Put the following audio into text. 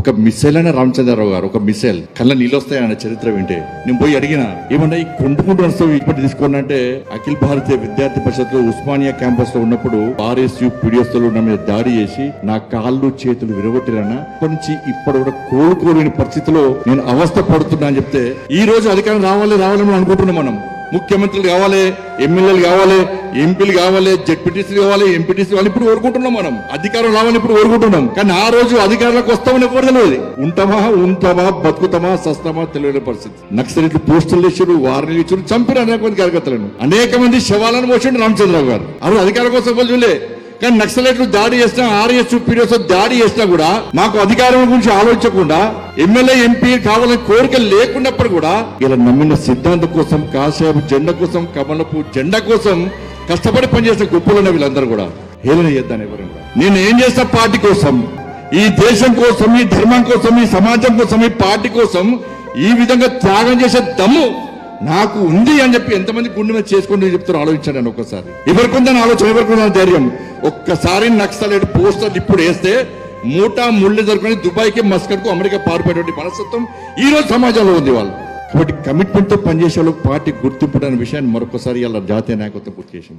ఒక మిసైల్ అనే రామచంద్రరావు గారు ఒక మిసైల్ కళ్ళ నీళ్ళు వస్తాయి చరిత్ర వింటే నేను పోయి అడిగిన ఏమన్నా ఈ కొండుకుంటూ వస్తావు ఇప్పటి తీసుకోండి అంటే అఖిల భారతీయ విద్యార్థి పరిషత్లో ఉస్మానియా క్యాంపస్లో ఉన్నప్పుడు ఆర్ఎస్యు పిడిఎస్లు నా మీద దాడి చేసి నా కాళ్ళు చేతులు విరగొట్టిరన్న అప్పటి నుంచి ఇప్పటి కూడా కోలుకోలేని పరిస్థితిలో నేను అవస్థ పడుతున్నా అని చెప్తే ఈ రోజు అధికారం రావాలి రావాలని అనుకుంటున్నాం మనం. ముఖ్యమంత్రులు కావాలి ఎమ్మెల్యేలు కావాలి ఎంపీలు కావాలి జడ్పీటీసీలు కావాలి ఎంపీటీసీ కావాలి ఇప్పుడు కోరుకుంటున్నాం మనం. అధికారం రావాలని ఇప్పుడు కోరుకుంటున్నాం కానీ ఆ రోజు అధికారంలోకి వస్తామని ఎవరు తెలియదు. ఉంటామా ఉంటామా బతుకుతామా సస్తామా తెలియని పరిస్థితి. నక్సలిట్లు పోస్టులు ఇచ్చారు వారిని ఇచ్చారు చంపిన అనేక మంది కార్యకర్తలను. అనేక మంది శవాలను మోసిండు రామచంద్రరావు గారు. అప్పుడు అధికారం కోసం ఎవరు కానీ నక్సలైట్లు దాడి చేసినా ఆర్ఎస్ పీడిఎస్ దాడి చేసినా కూడా మాకు అధికారం గురించి ఆలోచించకుండా ఎమ్మెల్యే ఎంపీ కావాలని కోరిక లేకున్నప్పుడు కూడా ఇలా నమ్మిన సిద్ధాంతం కోసం కాసేపు జెండా కోసం కమలపు జెండా కోసం కష్టపడి పనిచేసిన గొప్పలున్న వీళ్ళందరూ కూడా హేళన చేద్దాను ఎవరు నేను ఏం చేస్తా? పార్టీ కోసం. ఈ దేశం కోసం ఈ ధర్మం కోసం ఈ సమాజం కోసం ఈ పార్టీ కోసం ఈ విధంగా త్యాగం చేసే దమ్ము నాకు ఉంది అని చెప్పి ఎంతమంది గుండె మీద చేసుకుంటూ చెప్తారో ఆలోచించండి ఒక్కసారి. ఎవరికొందని ఆలోచన ఎవరికొందని ధైర్యం. ఒక్కసారి నక్సలైట్ పోస్టర్ ఇప్పుడు వేస్తే మూటా ముళ్ళు జరుపుకొని దుబాయ్కి మస్కట్కు అమెరికా పారిపోయేటువంటి మనస్తత్వం ఈ రోజు సమాజంలో ఉంది వాళ్ళు. కాబట్టి కమిట్మెంట్తో పనిచేసే వాళ్ళకి పార్టీ గుర్తింపు అనే విషయాన్ని మరొకసారి ఇలా జాతీయ నాయకత్వం గుర్తు చేసింది.